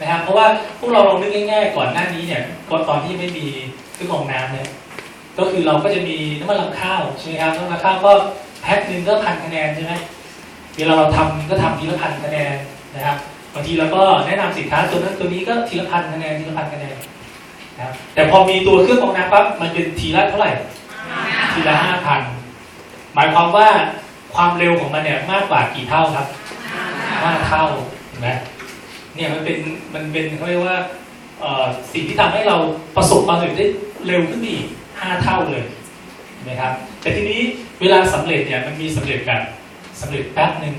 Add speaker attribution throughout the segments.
Speaker 1: นะครับ เพราะว่าพวกเราลองนึกง่ายๆ ก่อนหน้านี้เนี่ยก่อนตอนที่ไม่มีเครื่องกรองน้ำเนี่ยก็คือเราก็จะมีน้ำมันลำข้าวใช่ไหมครับน้ำมันลำข้าวก็แพ็คหนึ่งก็พันคะแนนใช่ไหมเวลาเราทำก็ทำทีละพันคะแนนนะครับบางทีเราก็แนะนำสินค้าตัวนั้นตัวนี้ก็ทีละพันคะแนนทีละพันคะแนนนะครับแต่พอมีตัวเครื่องกรองน้ำปั๊บมันเป็นทีละเท่าไหร่ ทีละห้าพันหมายความว่าความเร็วของมันเนี่ยมากกว่ากี่เท่าครับห้าเท่าเห็นไหม เนี่ยมันเป็นมันเป็นเขาเรียกว่าสิ่งที่ทำให้เราประสบความสำเร็จได้เร็วขึ้นอีกห้าเท่าเลยนะครับแต่ทีนี้เวลาสำเร็จเนี่ยมันมีสำเร็จแบบสำเร็จแป๊บหนึ่ง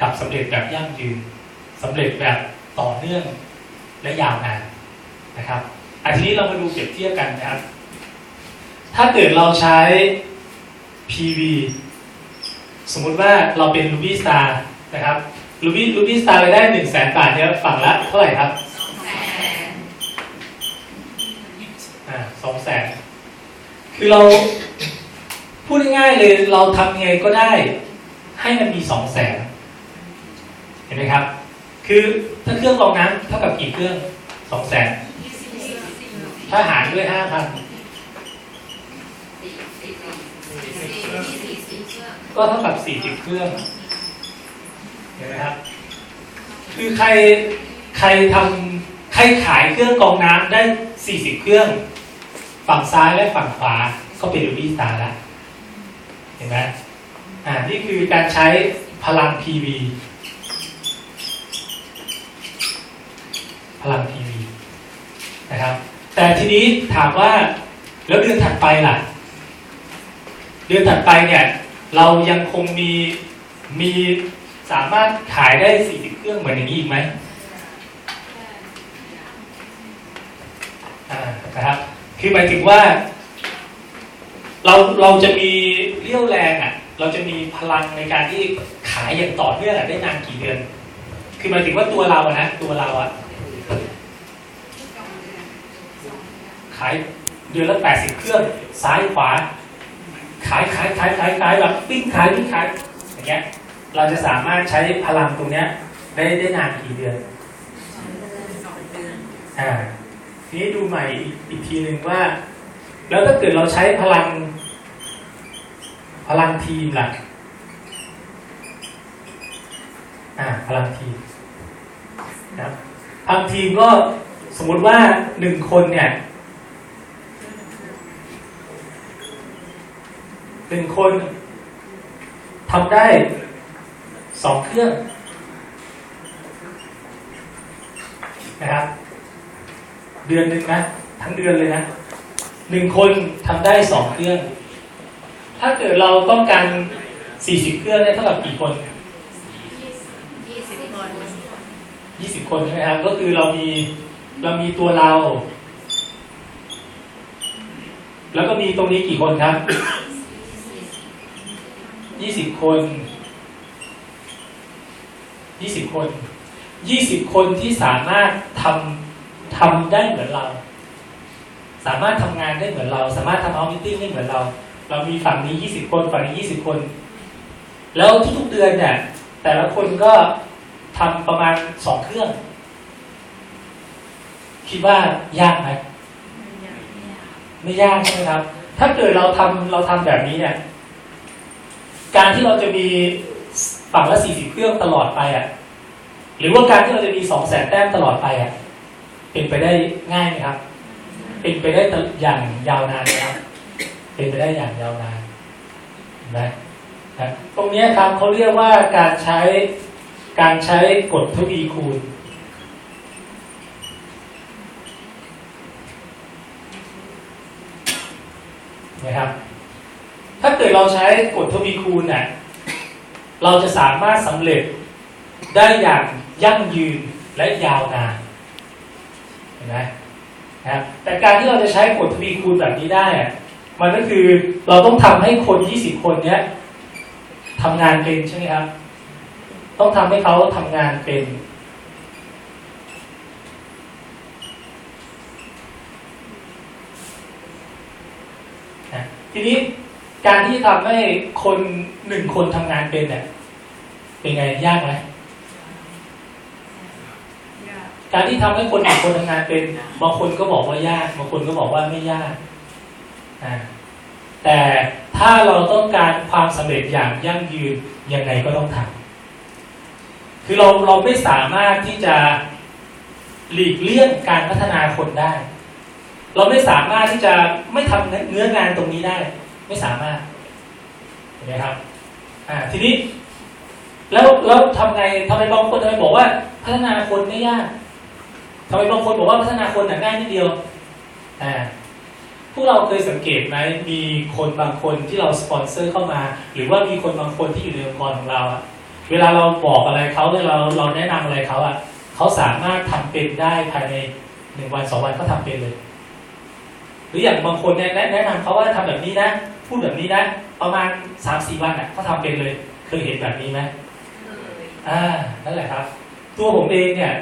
Speaker 1: กับสำเร็จแบบยั่งยืนสำเร็จแบบต่อเนื่องและยาวนานนะครับอันทีนี้เรามาดูเปรียบเทียบกันนะครับ ถ้าเกิดเราใช้ PV สมมุติว่าเราเป็น Ruby Star นะครับ Ruby Ruby Star รายได้1 0 0 0 0แสนบาทเนี่ยฝั่งละเท่าไหร่ครับอ่าสองแสนคือเราพูดง่ายๆเลยเราทำยังไงก็ได้ ให้มันมีสองแสนเห็นไหมครับ คือถ้าเครื่องรองน้ำเท่ากับกี่เครื่องสองแสนถ้าหารด้วยห้าพันก็เท่ากับ40เครื่อง ห็นไหมครับ คือใครใครทำใครขายเครื่องกรองน้ำได้ 40 เครื่อง ฝั่งซ้ายและฝั่งขวาก็เป็นลูบี้สตาร์แล้วเห็นไหมอ่านี่คือการใช้พลัง PV พลัง PV นะครับ แต่ทีนี้ถามว่าแล้วเดือนถัดไปล่ะ เดือนถัดไปเนี่ย เรายังคงมีมี สามารถขายได้40เครื่องเหมือนอย่างนี้อีกไหมนะครับ คือหมายถึงว่า เราเราจะมีเรี่ยวแรงอะ เราจะมีพลังในการที่ขายอย่างต่อเนื่องอะได้นานกี่เดือน คือหมายถึงว่าตัวเราอะนะตัวเราอะขายเดือนละ80เครื่องซ้ายขวา ขายขายขายขายขายแบบปิ้งขายปิ้งขายอย่างเงี้ย เราจะสามารถใช้พลังตรงเนี้ยได้ได้นานกี่เดือนอ่าทีนี้ดูใหม่อีกอีกทีหนึ่งว่า แล้วถ้าเกิดเราใช้พลัง พลังทีมล่ะอ่าพลังทีมนะครับพลังทีมก็สมมุติว่าหนึ่งคนเนี่ยหนึ่งคนทำได้ สองเครื่องนะครับ เดือนหนึ่งนะ ทั้งเดือนเลยนะหนึ่งคนทำได้สองเครื่อง ถ้าเกิดเราต้องการสี่สิบเครื่องเนี่ยเท่ากับกี่คนยี่สิบคนใช่ไหมครับก็คือเรามีเรามีตัวเรา แล้วก็มีตรงนี้กี่คนครับยี่สิบคน ยี่สิบคนยี่สิบคนที่สามารถทำทำได้เหมือนเรา สามารถทำงานได้เหมือนเรา สามารถทำเอามิติ้งได้เหมือนเรา เรามีฝั่งนี้ยี่สิบคนฝั่งนี้ยี่สิบคน แล้วทุกๆเดือนเนี่ยแต่ละคนก็ทำประมาณสองเครื่อง คิดว่ายากไหมไม่ยากใช่ไหมครับ ถ้าเกิดเราทำเราทำแบบนี้เนี่ย การที่เราจะมี ฝั่งละ40เครื่องตลอดไปอะ หรือว่าการที่เราจะมี2 0 0แสนแต้มตลอดไปอะ เป็นไปได้ง่ายไหมครับ เป็นไปได้อย่างยาวนานไหมครับ เป็นไปได้อย่างยาวนานเห็นไหมตรงนี้ครับเขาเรียกว่าการใช้การใช้กฎทวีคูณนะครับ ถ้าเกิดเราใช้กฎทวีคูณเนี่ย เราจะสามารถสำเร็จได้อย่างยั่งยืนและยาวนานเห็นไหมนะครับแต่การที่เราจะใช้กฎทวีคูณแบบนี้ได้อะมันก็คือเราต้องทำให้คน 20 คนเนี้ยทำงานเป็นใช่ไหมครับ ต้องทำให้เขาทำงานเป็น ทีนี้ การที่ทำให้คนหนึ่งคนทำงานเป็นเนี่ยเป็นไงยากไหมการที่ทำให้คนหนึ่งคนทำงานเป็นบางคนก็บอกว่ายากบางคนก็บอกว่าไม่ยากอ่าแต่ถ้าเราต้องการความสำเร็จอย่างยั่งยืนยังไงก็ต้องทำคือเราเราไม่สามารถที่จะหลีกเลี่ยงการพัฒนาคนได้ เราไม่สามารถที่จะไม่ทำเนื้องานตรงนี้ได้ ไม่สามารถเห็นไหมครับ อ่า ทีนี้ แล้วแล้วทำไงทำไมบางคนทำไมบอกว่า พัฒนาคนไม่ยากทำไมบางคนบอกว่าพัฒนาคนน่ะง่ายนิดเดียว อ่าพวกเราเคยสังเกตไหมมีคนบางคนที่เราสปอนเซอร์เข้ามา หรือว่ามีคนบางคนที่อยู่ในองค์กรของเราอะเวลาเราบอกอะไรเขาเวลาเราเราแนะนำอะไรเขาอะเขาสามารถทำเป็นได้ภายในหนึ่งวันสองวันเขาทำเป็นเลย หรืออย่างบางคนเนี่ยแนะแนะนำเขาว่าทำแบบนี้นะ พูดแบบนี้นะประมาณสามสี่วันอะเขาทำเป็นเลยเคยเห็นแบบนี้ไหมอ่านั่นแหละครับ ตัวผมเองเนี่ย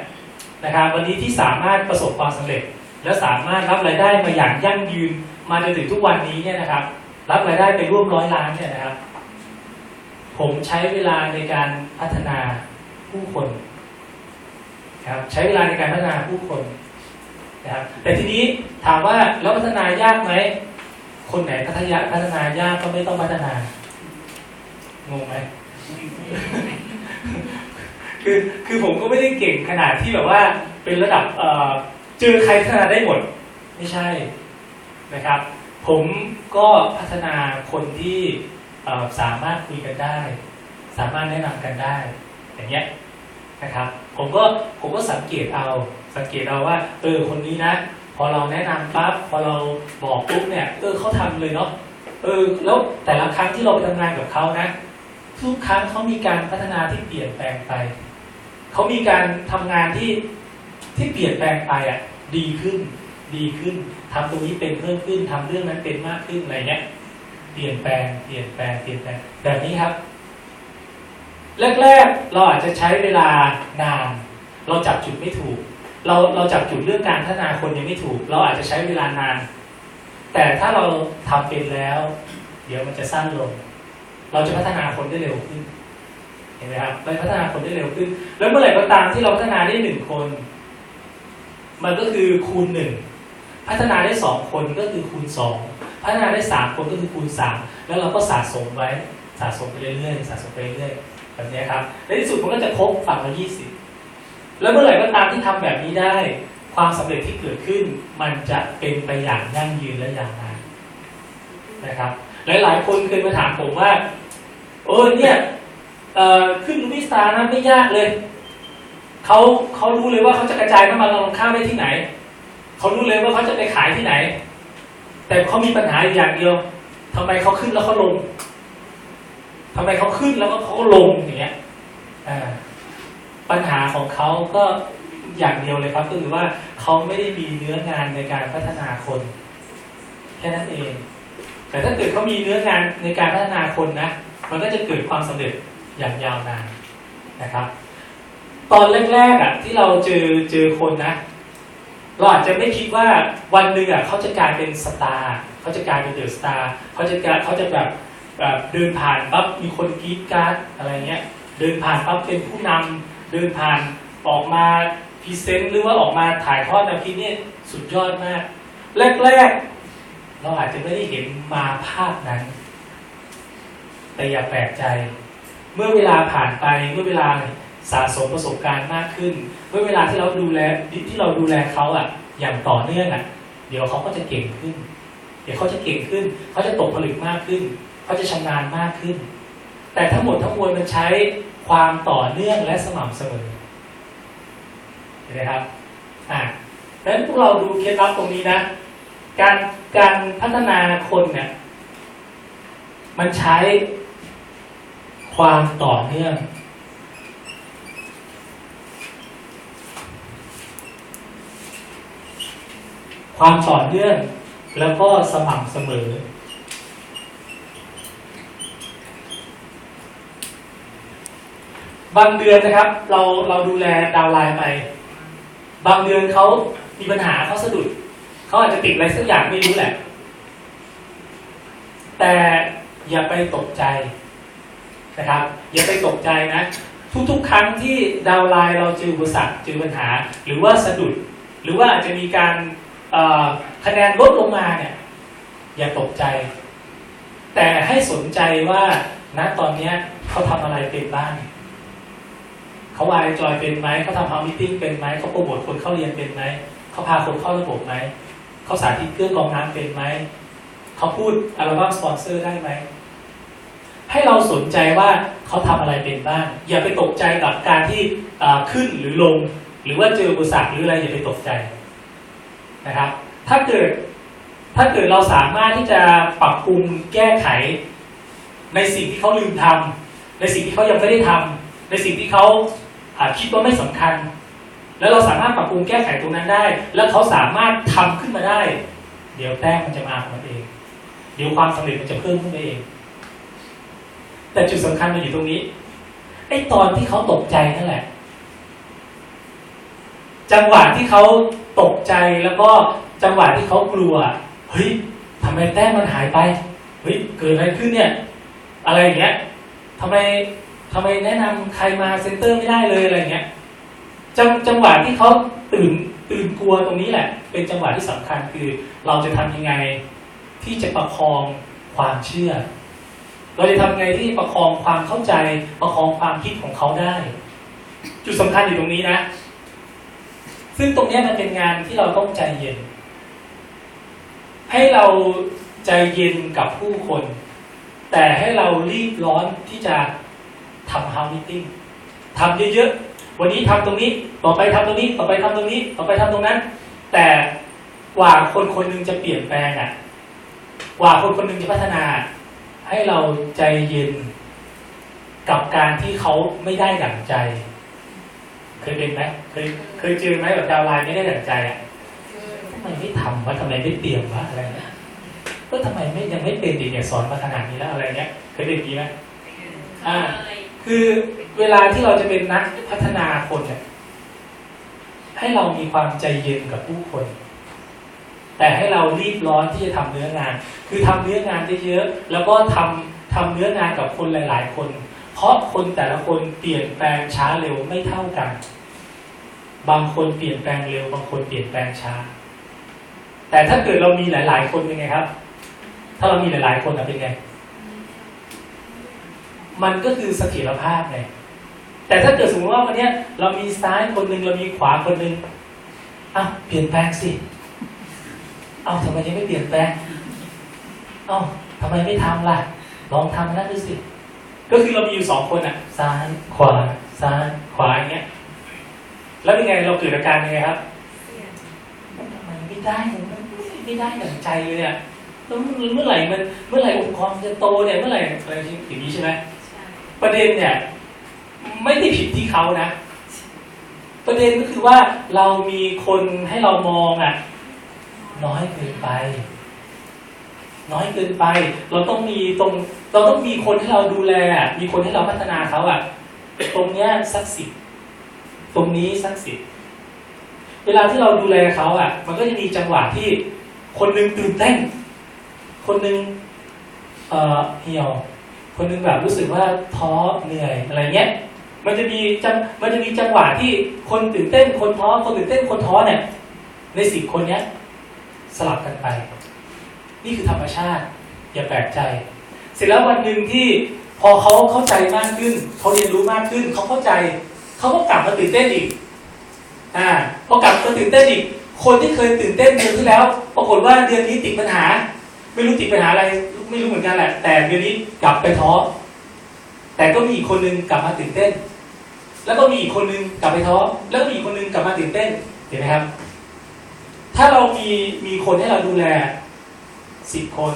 Speaker 1: นะครับวันนี้ที่สามารถประสบความสำเร็จ และสามารถรับรายได้มาอย่างยั่งยืนมาจนถึงทุกวันนี้เนี่ยนะครับ รับรายได้ไปร่วมร้อยล้านเนี่ยนะครับ ผมใช้เวลาในการพัฒนาผู้คนครับใช้เวลาในการพัฒนาผู้คนนะครับแต่ทีนี้ถามว่าแล้วพัฒนายากไหม คนไหนพัฒนาพัฒนายากก็ไม่ต้องพัฒนางงไหมคือคือผมก็ไม่ได้เก่งขนาดที่แบบว่าเป็นระดับเอ่อเจอใครพัฒนาได้หมด ไม่ใช่นะครับ ผมก็พัฒนาคนที่เอ่อสามารถคุยกันได้ สามารถแนะนำกันได้ อย่างเงี้ยนะครับ ผมก็ผมก็สังเกตเอาสังเกตเอาว่าเออคนนี้นะพ อเราแนะนำปั๊บพอเราบอกปุ๊บเนี่ยเออเขาทำเลยเนาะเออแล้วแต่ละครั้งที่เราไปทำงานกับเขานะ ทุกครั้งเขามีการพัฒนาที่เปลี่ยนแปลงไปเขามีการทำงานที่ที่เปลี่ยนแปลงไปอะ ดีขึ้น ดีขึ้นทำตรงนี้เป็นเพิ่มขึ้นทำเรื่องนั้นเป็นมากขึ้นอะไรเงี้ยเปลี่ยนแปลงเปลี่ยนแปลงเปลี่ยนแปลงแบบนี้ครับแรกๆเราอาจจะใช้เวลานาน เราจับจุดไม่ถูก เราเราจับจุดเรื่องการพัฒนาคนยังไม่ถูก เราอาจจะใช้เวลานาน แต่ถ้าเราทำเป็นแล้ว เดี๋ยวมันจะสั้นลง เราจะพัฒนาคนได้เร็วขึ้นเห็นไหมครับเราพัฒนาคนได้เร็วขึ้น แล้วเมื่อไหร่ก็ตามที่เราพัฒนาได้หนึ่งคน มันก็คือคูณหนึ่งพัฒนาได้สองคนก็คือคูณสองพัฒนาได้สามคนก็คือคูณสามแล้วเราก็สะสมไว้สะสมไปเรื่อยๆสะสมไปเรื่อยๆแบบนี้ครับในที่สุดมันก็จะครบฝั่งละยี่สิบ แล้วเมื่อไหร่ก็ตามที่ทำแบบนี้ได้ ความสำเร็จที่เกิดขึ้น มันจะเป็นไปอย่างยั่งยืนและยาวนานนะครับ หลาย ๆ คนเคยมาถามผมว่าเออเนี่ยขึ้นวิสานะไม่ยากเลยเขาเขารู้เลยว่าเขาจะกระจายน้ำมันรองข้าวได้ที่ไหนเขารู้เลยว่าเขาจะไปขายที่ไหน แต่เขามีปัญหาอยู่อย่างเดียวทำไมเขาขึ้นแล้วเขาลงทำไมเขาขึ้นแล้วก็เขาก็ลงอย่างเงี้ยอ่า ปัญหาของเขาก็อย่างเดียวเลยครับก็คือว่าเขาไม่ได้มีเนื้องานในการพัฒนาคนแค่นั้นเอง แต่ถ้าเกิดเขามีเนื้องานในการพัฒนาคนนะ มันก็จะเกิดความสำเร็จอย่างยาวนานนะครับ ตอนแรกๆอะที่เราเจอเจอคนนะเราอาจจะไม่คิดว่าวันหนึ่งอะเขาจะกลายเป็นสตาร์เขาจะกลายเป็นเดอะสตาร์เขาจะกลายเขาจะแบบแบบเดินผ่านปั๊บมีคนกรีดการ์ดอะไรเงี้ย เดินผ่านปั๊บเป็นผู้นำ เดินผ่านออกมาพรีเซนต์หรือว่าออกมาถ่ายทอดแนวคิดเนี่ยสุดยอดมาก แรกๆ เราอาจจะไม่ได้เห็นมาภาพนั้น แต่อย่าแปลกใจ เมื่อเวลาผ่านไปเมื่อเวลาสะสมประสบการณ์มากขึ้น เมื่อเวลาที่เราดูแลที่เราดูแลเขาอะ อย่างต่อเนื่องอะ เดี๋ยวเขาก็จะเก่งขึ้น เดี๋ยวเขาจะเก่งขึ้น เขาจะตกผลึกมากขึ้น เขาจะชำนาญมากขึ้น แต่ทั้งหมดทั้งมวลมันใช้ความต่อเนื่องและสม่ำเสมอเห็นไหมครับอ่าดังนั้นพวกเราดูเคล็ดลับตรงนี้นะ การการพัฒนาคนเนี่ย มันใช้ความต่อเนื่อง ความต่อเนื่องแล้วก็สม่ำเสมอ บางเดือนนะครับ เราเราดูแลดาวไลน์ไป บางเดือนเขามีปัญหาเขาสะดุดเขาอาจจะติดอะไรสักอย่างไม่รู้แหละ แต่อย่าไปตกใจนะครับ อย่าไปตกใจนะ ทุกๆ ครั้งที่ดาวไลน์เราเจออุปสรรคเจอปัญหา หรือว่าสะดุด หรือว่าอาจจะมีการคะแนนลดลงมาเนี่ย อย่าตกใจ แต่ให้สนใจว่าณตอนนี้เขาทำอะไรเป็นบ้าง เขาวายจอยเป็นไหมเขาทำเฮามิติ้งเป็นไหมเขาโปรโมทคนเข้าเรียนเป็นไหมเขาพาคนเข้าระบบไหมเขาสาธิตเครื่องกองน้ำเป็นไหมเขาพูดอัลบั้มสปอนเซอร์ได้ไหมให้เราสนใจว่าเขาทำอะไรเป็นบ้างอย่าไปตกใจกับการที่ขึ้นหรือลง หรือว่าเจออุปสรรคหรืออะไรอย่าไปตกใจนะครับ ถ้าเกิดถ้าเกิดเราสามารถที่จะปรับปรุงแก้ไข ในสิ่งที่เขาลืมทำในสิ่งที่เขายังไม่ได้ทำในสิ่งที่เขา คิดว่าไม่สำคัญ แล้วเราสามารถปรับปรุงแก้ไขตรงนั้นได้ แล้วเขาสามารถทำขึ้นมาได้ เดี๋ยวแต้มมันจะมาของมันเอง เดี๋ยวความสำเร็จมันจะเพิ่มขึ้นมาเอง แต่จุดสำคัญมันอยู่ตรงนี้ไอ้ตอนที่เขาตกใจนั่นแหละ จังหวะที่เขาตกใจแล้วก็จังหวะที่เขากลัวเฮ้ยทำไมแต้มมันหายไปเฮ้ยเกิดอะไรขึ้นเนี่ย อะไรอย่างเงี้ยทำไม ทำไมแนะนำใครมาเซ็นเตอร์ไม่ได้เลยอะไรเงี้ยจังจังหวะที่เขาตื่นตื่นกลัวตรงนี้แหละ เป็นจังหวะที่สำคัญคือ เราจะทำยังไงที่จะประคองความเชื่อ เราจะทำยังไงที่ประคองความเข้าใจประคองความคิดของเขาได้ จุดสำคัญอยู่ตรงนี้นะ ซึ่งตรงนี้มันเป็นงานที่เราต้องใจเย็น ให้เราใจเย็นกับผู้คน แต่ให้เรารีบร้อนที่จะ ทำ house meeting ทำเยอะๆ วันนี้ทำตรงนี้ ต่อไปทำตรงนี้ ต่อไปทำตรงนี้ ต่อไปทำตรงนั้น แต่กว่าคนคนหนึงจะเปลี่ยนแปลงอะ กว่าคนคนหนึงจะพัฒนา ให้เราใจเย็นกับการที่เขาไม่ได้ดั่งใจ เคยเป็นไหมเคยเคยเจอไหมแบบดาวไลน์ไม่ได้ดั่งใจอะทำไมไม่ทำวะทำไมไม่เตรียมวะอะไรเงี้ยก็ทำไมไม่ยังไม่เป็นอีกเนี่ยสอนมาขนาดนี้แล้วอะไรเงี้ยเคยเป็นอย่างนี้ไหมอ่า คือเวลาที่เราจะเป็นนักพัฒนาคนเนี่ยให้เรามีความใจเย็นกับผู้คน แต่ให้เรารีบร้อนที่จะทำเนื้องาน คือทำเนื้องานเยอะๆแล้วก็ทำทำเนื้องานกับคนหลาย ๆ คน เพราะคนแต่ละคนเปลี่ยนแปลงช้าเร็วไม่เท่ากัน บางคนเปลี่ยนแปลงเร็ว บางคนเปลี่ยนแปลงช้า แต่ถ้าเกิดเรามีหลาย ๆ คนเป็นไงครับ ถ้าเรามีหลาย ๆ คนเป็นไง มันก็คือเสถียรภาพไงแต่ถ้าเกิดสมมติว่าวันเนี้ยเรามีซ้ายคนหนึ่งเรามีขวาคนหนึ่งอ้าวเปลี่ยนแปลงสิเอ้าทำไมยังไม่เปลี่ยนแปลงเอ้าทำไมไม่ทำล่ะ ลองทำนั่นดูสิ ก็คือเรามีอยู่สองคนอะ ซ้ายขวา ซ้ายขวาอย่างเงี้ย แล้วเป็นไงเราเกิดอาการยังไงครับทำไมไม่ได้มันไม่ได้ดั่งใจเลยเนี่ยแล้วเมื่อไหร่มัน เมื่อไหร่องค์กรมันจะโตเนี่ย เมื่อไหร่อะไรอย่างนี้ใช่ไหม ประเด็นเนี่ยไม่ได้ผิดที่เขานะ ประเด็นก็คือว่าเรามีคนให้เรามองอะ น้อยเกินไป น้อยเกินไป เราต้องมีตรงเราต้องมีคนให้เราดูแล มีคนให้เราพัฒนาเขาอะ ตรงเนี้ยสักสิบตรงนี้สักสิบเวลาที่เราดูแลเขาอะ มันก็จะมีจังหวะที่คนหนึงตื่นเต้น คนหนึงเอ่อเหี่ยว คนหนึงแบบรู้สึกว่าท้อเหนื่อยอะไรเงี้ย มันจะมีจังมันจะมีจังหวะที่คนตื่นเต้นคนท้อคนตื่นเต้นคนท้อเนี่ย ในสิบคนเนี้ย สลับกันไป นี่คือธรรมชาติ อย่าแปลกใจ เสร็จแล้ววันหนึ่งที่พอเขาเข้าใจมากขึ้นเขาเรียนรู้มากขึ้นเขาเข้าใจเขาก็กลับมาตื่นเต้นอีกอ่าพอกลับมาตื่นเต้นอีก คนที่เคยตื่นเต้นเดือนที่แล้ว ปรากฏว่าเดือนนี้ติดปัญหา ไม่รู้ติดปัญหาอะไร ไม่รู้เหมือนกันแหละ แต่เดือนนี้กลับไปท้อแต่ก็มีอีกคนนึงกลับมาตื่นเต้น แล้วก็มีอีกคนนึงกลับไปท้อแล้วก็มีอีกคนนึงกลับมาตื่นเต้นเห็นไหมครับ ถ้าเรามีมีคนให้เราดูแลสิบคน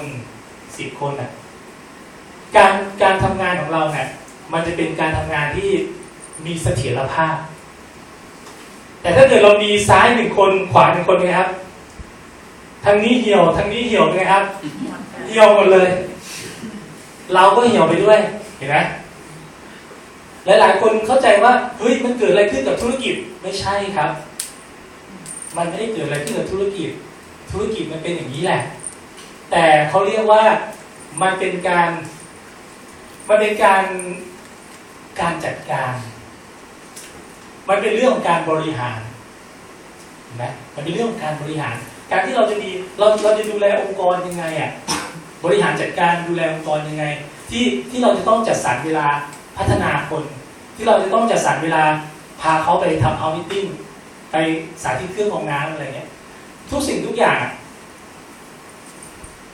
Speaker 1: สิบคนน่ะการการทำงานของเราเนี่ยมันจะเป็นการทำงานที่มีเสถียรภาพ แต่ถ้าเกิดเรามีซ้ายหนึ่งคนขวาหนึ่งคนนไงครับทางนี้เหี่ยวทางนี้เหี่ยวนไงครับ เหี่ยวหมดเลย เราก็เหี่ยวไปด้วย เห็นไหมหลายๆ คนเข้าใจว่าเฮ้ยมันเกิดอะไรขึ้นกับธุรกิจไม่ใช่ครับ มันไม่ได้เกิดอะไรขึ้นกับธุรกิจ ธุรกิจมันเป็นอย่างนี้แหละ แต่เขาเรียกว่ามันเป็นการมันเป็นการการจัดการ มันเป็นเรื่องของการบริหารเห็นไหมมันเป็นเรื่องของการบริหาร การที่เราจะมีเราเราจะดูแลองค์กรยังไงอะ บริหารจัดการดูแลองค์กรยังไง ที่ที่เราจะต้องจัดสรรเวลาพัฒนาคน ที่เราจะต้องจัดสรรเวลาพาเขาไปทำเอามิทติ้งไปสาธิตเครื่องกรองน้ำอะไรเงี้ยทุกสิ่งทุกอย่าง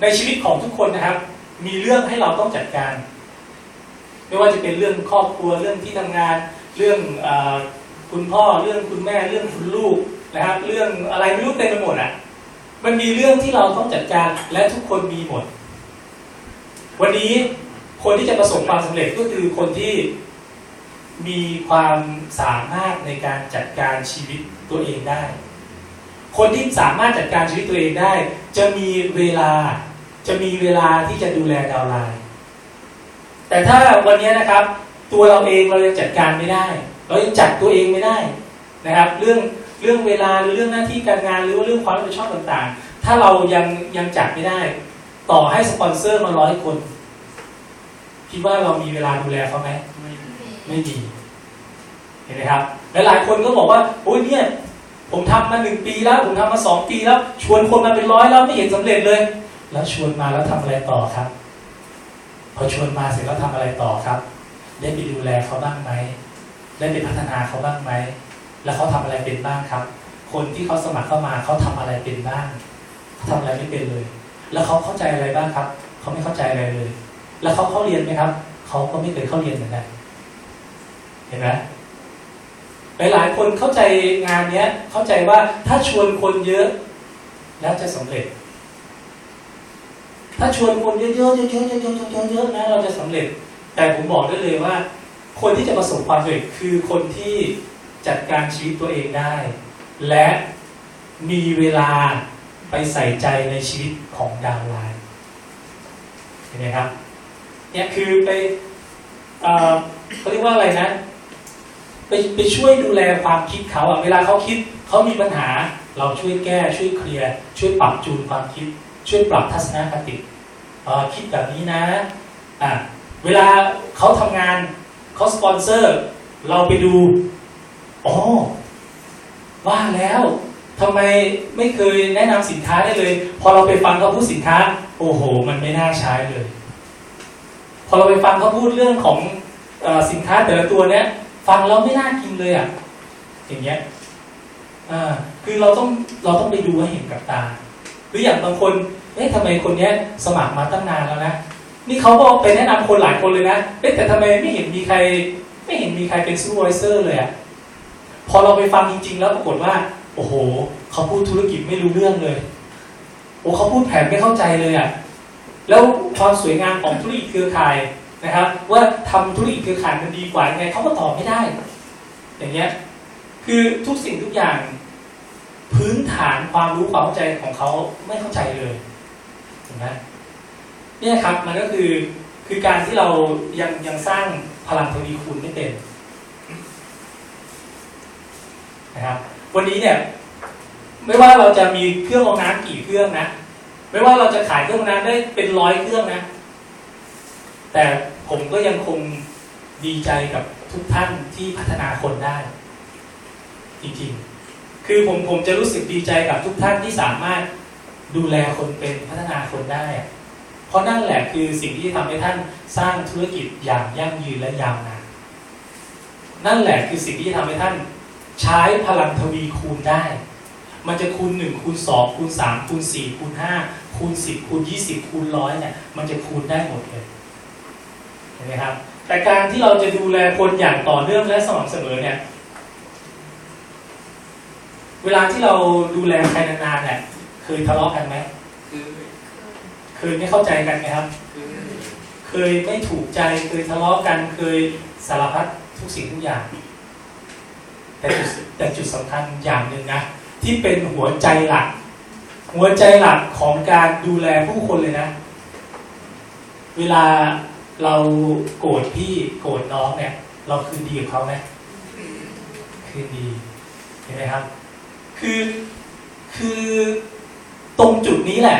Speaker 1: ในชีวิตของทุกคนนะครับ มีเรื่องให้เราต้องจัดการ ไม่ว่าจะเป็นเรื่องครอบครัวเรื่องที่ทำงาน เรื่องออคุณพ่อเรื่องคุณแม่เรื่องคุณลูกนะครับ เรื่องอะไรไม่รู้เต็มไปหมดอะมันมีเรื่องที่เราต้องจัดการและทุกคนมีหมด วันนี้คนที่จะประสบความสำเร็จก็คือคนที่มีความสามารถในการจัดการชีวิตตัวเองได้ คนที่สามารถจัดการชีวิตตัวเองได้ จะมีเวลาจะมีเวลาที่จะดูแลดาวไลน์แต่ถ้าวันนี้นะครับ ตัวเราเองเรายังจัดการไม่ได้ เรายังจัดตัวเองไม่ได้นะครับ เรื่องเรื่องเวลาหรือเรื่องหน้าที่การงานหรือว่าเรื่องความรับผิดชอบต่างๆ ถ้าเรายังยังจัดไม่ได้ ต่อให้สปอนเซอร์มาร้อยคน คิดว่าเรามีเวลาดูแลเขาไหมไม่มีเห็นไหมครับหลายๆคนก็บอกว่าโอ้ยเนี่ย ผมทำมาหนึ่งปีแล้ว ผมทำมาสองปีแล้ว ชวนคนมาเป็นร้อยแล้วไม่เห็นสำเร็จเลย แล้วชวนมาแล้วทำอะไรต่อครับ พอชวนมาเสร็จแล้วทำอะไรต่อครับ ได้ไปดูแลเขาบ้างไหมได้ไปพัฒนาเขาบ้างไหมแล้วเขาทำอะไรเป็นบ้างครับ คนที่เขาสมัครเข้ามาเขาทำอะไรเป็นบ้างเขาทำอะไรไม่เป็นเลย แล้วเขาเข้าใจอะไรบ้างครับ เขาไม่เข้าใจอะไรเลย แล้วเขาเข้าเรียนไหมครับ เขาก็ไม่เคยเข้าเรียนเหมือนกันเห็นไหมหลาย ๆ คนเข้าใจงานเนี้ย เข้าใจว่าถ้าชวนคนเยอะ แล้วจะสำเร็จ ถ้าชวนคนเยอะๆเยอะๆเยอะๆเยอะๆนะเราจะสำเร็จ แต่ผมบอกได้เลยว่า คนที่จะประสบความสำเร็จคือคนที่จัดการชีวิตตัวเองได้ และมีเวลา ไปใส่ใจในชีวิตของดาวไลน์เห็นไหมครับเนี่ยคือไปเขาเรียกว่าอะไรนะ ไปไปช่วยดูแลความคิดเขาอะเวลาเขาคิดเขามีปัญหา เราช่วยแก้ช่วยเคลียร์ช่วยปรับจูนความคิด ช่วยปรับทัศนคติคิดแบบนี้นะอะเวลาเขาทำงานเขาสปอนเซอร์ เราไปดูอ๋อว่าแล้ว ทำไมไม่เคยแนะนำสินค้าได้เลย พอเราไปฟังเขาพูดสินค้า โอ้โห มันไม่น่าใช้เลย พอเราไปฟังเขาพูดเรื่องของอสินค้าแต่ละตัวเนี้ยฟังแล้วไม่น่ากินเลยอะ อย่างเงี้ยอ่าคือเราต้องเราต้องไปดูให้เห็นกับตา หรืออย่างบางคนเอ๊ะทำไมคนเนี้ยสมัครมาตั้งนานแล้วนะนี่เขาก็ไปแนะนำคนหลายคนเลยนะเอ๊ะแต่ทำไมไม่เห็นมีใคร ไม่เห็นมีใครเป็นซูเปอร์วิเซอร์เลยอะพอเราไปฟังจริง ๆ แล้วปรากฏว่า โอ้โหเขาพูดธุรกิจไม่รู้เรื่องเลยโอ้เขาพูดแผนไม่เข้าใจเลยอะแล้วความสวยงามของธุรกิจเครือข่ายนะครับ ว่าทำธุรกิจเครือข่ายมันดีกว่ายังไงเขาก็ตอบไม่ได้ อย่างเงี้ยคือทุกสิ่งทุกอย่าง พื้นฐานความรู้ความเข้าใจของเขาไม่เข้าใจเลยเห็นไหมเนี่ยครับมันก็คือคือการที่เรายังยังสร้างพลังทวีคูณไม่เป็นนะครับ วันนี้เนี่ย ไม่ว่าเราจะมีเครื่องรองน้ำกี่เครื่องนะ ไม่ว่าเราจะขายเครื่องรองน้ำได้เป็นร้อยเครื่องนะ แต่ผมก็ยังคงดีใจกับทุกท่านที่พัฒนาคนได้ จริงๆ คือผมผมจะรู้สึกดีใจกับทุกท่านที่สามารถดูแลคนเป็นพัฒนาคนได้ เพราะนั่นแหละคือสิ่งที่ทำให้ท่านสร้างธุรกิจอย่างยั่งยืนและยาวนานนั่นแหละคือสิ่งที่ทำให้ท่าน ใช้พลังทวีคูณได้ มันจะคูณหนึ่งคูณสองคูณสามคูณสี่คูณห้าคูณสิบคูณยี่สิบคูณร้อยเนี่ยมันจะคูณได้หมดเลยเห็นไหมครับ แต่การที่เราจะดูแลคนอย่างต่อเนื่องและสม่ำเสมอเนี่ยเวลาที่เราดูแลใครนานๆเนี่ยเคยทะเลาะกันไหม
Speaker 2: คือ
Speaker 1: เคยไม่เข้าใจกันไหมครับ
Speaker 2: คือ
Speaker 1: เคยไม่ถูกใจเคยทะเลาะกันเคยสารพัดทุกสิ่งทุกอย่าง แต่จุดแต่จุดสำคัญอย่างหนึ่งนะที่เป็นหัวใจหลัก หัวใจหลักของการดูแลผู้คนเลยนะ เวลาเราโกรธพี่โกรธน้องเนี่ย เราคืนดีกับเขาไหมคืนดีเห็นไหมครับ คือคือตรงจุดนี้แหละ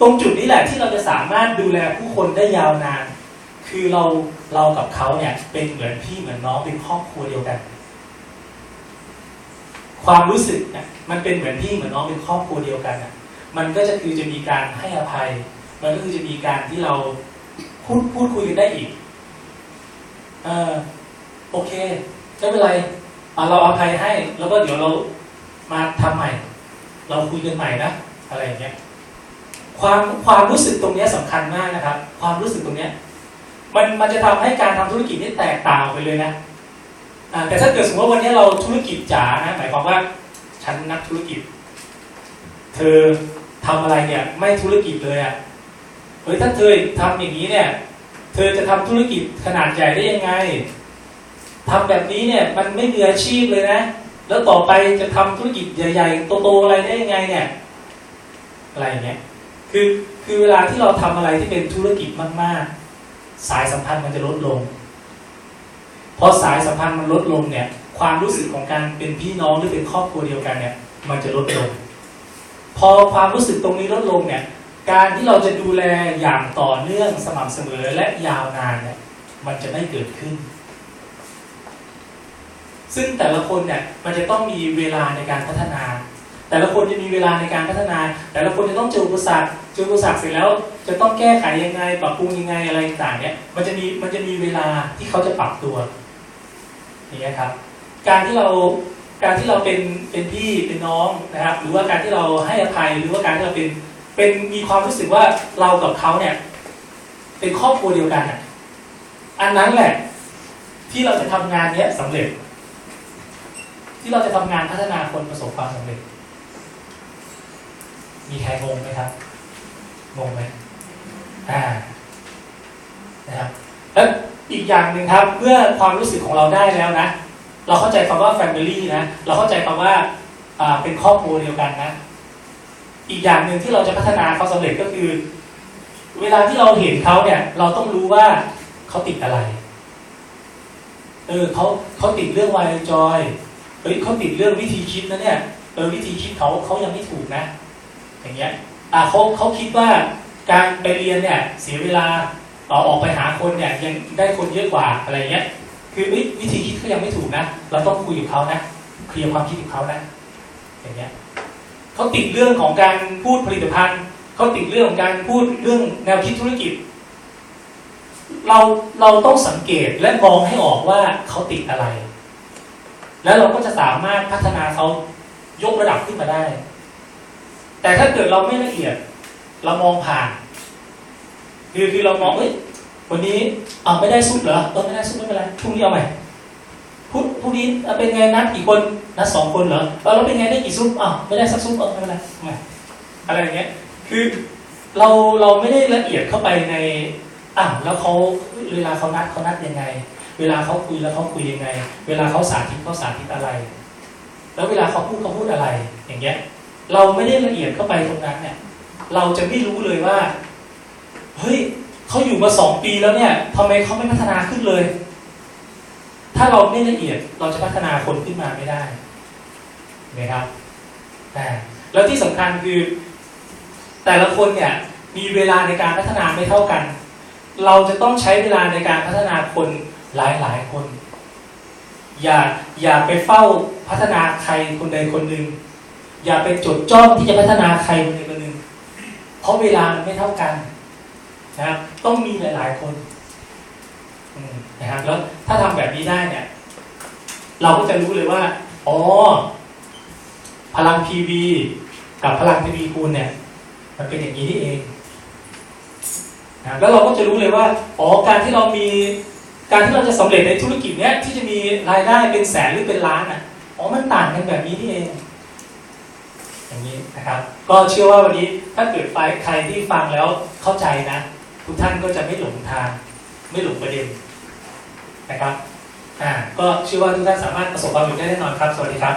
Speaker 1: ตรงจุดนี้แหละที่เราจะสามารถดูแลผู้คนได้ยาวนาน คือเราเรากับเขาเนี่ยเป็นเหมือนพี่เหมือนน้องเป็นครอบครัวเดียวกัน ความรู้สึกเนี่ยมันเป็นเหมือนพี่เหมือนน้องเป็นครอบครัวเดียวกันน่ะมันก็จะคือจะมีการให้อภัย มันก็คือจะมีการที่เราพูดพูดคุยกันได้อีกเออโอเคไม่เป็นไรเราอภัยให้ แล้วก็เดี๋ยวเรามาทำใหม่ เราคุยกันใหม่นะอะไรอย่างเงี้ยความความรู้สึกตรงเนี้ยสำคัญมากนะครับ ความรู้สึกตรงเนี้ยมันมันจะทำให้การทำธุรกิจนี่แตกต่างไปเลยนะ แต่ถ้าเกิดสมมติว่าวันนี้เราธุรกิจจ๋านะหมายความว่าฉันนักธุรกิจ เธอทำอะไรเนี่ยไม่ธุรกิจเลยอะ่ะเฮ้ยถ้าเธอทำอย่างนี้เนี่ย เธอจะทำธุรกิจขนาดใหญ่ได้ยังไงทำแบบนี้เนี่ยมันไม่มืออาชีพเลยนะ แล้วต่อไปจะทำธุรกิจใหญ่ๆโตๆอะไรได้ยังไงเนี่ย อะไรอย่างเงี้ยคือคือเวลาที่เราทำอะไรที่เป็นธุรกิจมาก ๆ สายสัมพันธ์มันจะลดลง พอสายสัมพันธ์มันลดลงเนี่ย ความรู้สึกของการเป็นพี่น้องหรือเป็นครอบครัวเดียวกันเนี่ย มันจะลดลง พอความรู้สึกตรงนี้ลดลงเนี่ย การที่เราจะดูแลอย่างต่อเนื่องสม่ำเสมอและยาวนานเนี่ย มันจะไม่เกิดขึ้น ซึ่งแต่ละคนเนี่ยมันจะต้องมีเวลาในการพัฒนา แต่ละคนจะมีเวลาในการพัฒนา แต่ละคนจะต้องเจออุปสรรคเจออุปสรรคเสร็จแล้ว จะต้องแก้ไขยังไง ปรับปรุงยังไงอะไรต่างเนี่ย มันจะมีมันจะมีเวลาที่เขาจะปรับตัว อย่างเงี้ยครับ การที่เราการที่เราเป็นเป็นพี่เป็นน้องนะครับ หรือว่าการที่เราให้อภัยหรือว่าการที่เราเป็นเป็นมีความรู้สึกว่าเรากับเขาเนี่ย เป็นครอบครัวเดียวกันอันนั้นแหละ ที่เราจะทำงานเนี้ยสำเร็จ ที่เราจะทำงานพัฒนาคนประสบความสำเร็จ มีใครงงไหมครับงงไหมอ่านะครับแล้ว อีกอย่างหนึ่งครับเมื่อความรู้สึกของเราได้แล้วนะ เราเข้าใจคำว่า family นะ เราเข้าใจคำว่าอ่าเป็นครอบครัวเดียวกันนะ อีกอย่างหนึ่งที่เราจะพัฒนาเขาสำเร็จก็คือ เวลาที่เราเห็นเขาเนี่ย เราต้องรู้ว่าเขาติดอะไร เออเขาเขาติดเรื่องวายจอยเฮ้ยเขาติดเรื่องวิธีคิดนะเนี่ยเออวิธีคิดเขาเขายังไม่ถูกนะ อย่างเงี้ยอ่าเขาเขาคิดว่าการไปเรียนเนี่ย เสียเวลา อออกไปหาคนเนี่ยยังได้คนเยอะกว่าอะไรเงี้ย คือวิธีคิดเขายังไม่ถูกนะ เราต้องคุยกับเขานะเคลียร์ความคิดกับเขานะ อย่างเงี้ยเขาติดเรื่องของการพูดผลิตภัณฑ์เขาติดเรื่องของการพูดเรื่องแนวคิดธุรกิจ เราเราต้องสังเกตและมองให้ออกว่าเขาติดอะไร แล้วเราก็จะสามารถพัฒนาเขายกระดับขึ้นมาได้ แต่ถ้าเกิดเราไม่ละเอียด เรามองผ่าน คือคือเรามองเอ้ยวันนี้อ่าไม่ได้ซุปเหรอเออไม่ได้ซุปไม่เป็นไรพรุ่งนี้เอาใหม่พรุ่งพรุ่งนี้เป็นไงนัดกี่คนนัดสองคนเหรอเออแล้วเป็นไงได้กี่ซุปอ่าไม่ได้สักซุปเออไม่เป็นไรเอาใหม่อะไรอย่างเงี้ยคือเราเราไม่ได้ละเอียดเข้าไปในอะแล้วเขาเวลาเขานัดเขานัดยังไง เวลาเขาคุยแล้วเขาคุยยังไง เวลาเขาสาธิตเขาสาธิตอะไร แล้วเวลาเขาพูดเขาพูดอะไรอย่างเงี้ย เราไม่ได้ละเอียดเข้าไปตรงนั้นเนี่ยเราจะไม่รู้เลยว่า เฮ้ยเขาอยู่มาสองปีแล้วเนี่ยทำไมเขาไม่พัฒนาขึ้นเลย ถ้าเราไม่ละเอียดเราจะพัฒนาคนขึ้นมาไม่ได้นะครับแต่แล้วที่สำคัญคือ แต่ละคนเนี่ยมีเวลาในการพัฒนาไม่เท่ากัน เราจะต้องใช้เวลาในการพัฒนาคนหลายหลายคน อย่าอย่าไปเฝ้าพัฒนาใครคนใดคนหนึ่งอย่าไปจดจ้องที่จะพัฒนาใครคนใดคนหนึ่งเพราะเวลามันไม่เท่ากัน นะครับ ต้องมีหลาย ๆ คนนะครับแล้วถ้าทำแบบนี้ได้เนี่ย เราก็จะรู้เลยว่าอ๋อพลัง PV กับพลังทวีคูณเนี่ย มันเป็นอย่างนี้นี่เองนะแล้วเราก็จะรู้เลยว่าอ๋อการที่เรามีการที่เราจะสำเร็จในธุรกิจเนี้ยที่จะมีรายได้เป็นแสนหรือเป็นล้านอะอ๋อมันต่างกันแบบนี้นี่เอง อย่างนี้นะครับ ก็เชื่อว่าวันนี้ถ้าเกิดไปใครที่ฟังแล้วเข้าใจนะ ทุกท่านก็จะไม่หลงทาง ไม่หลงประเด็นนะครับอ่าก็เชื่อว่าทุกท่านสามารถประสบความสำเร็จได้แน่นอนครับ สวัสดีครับ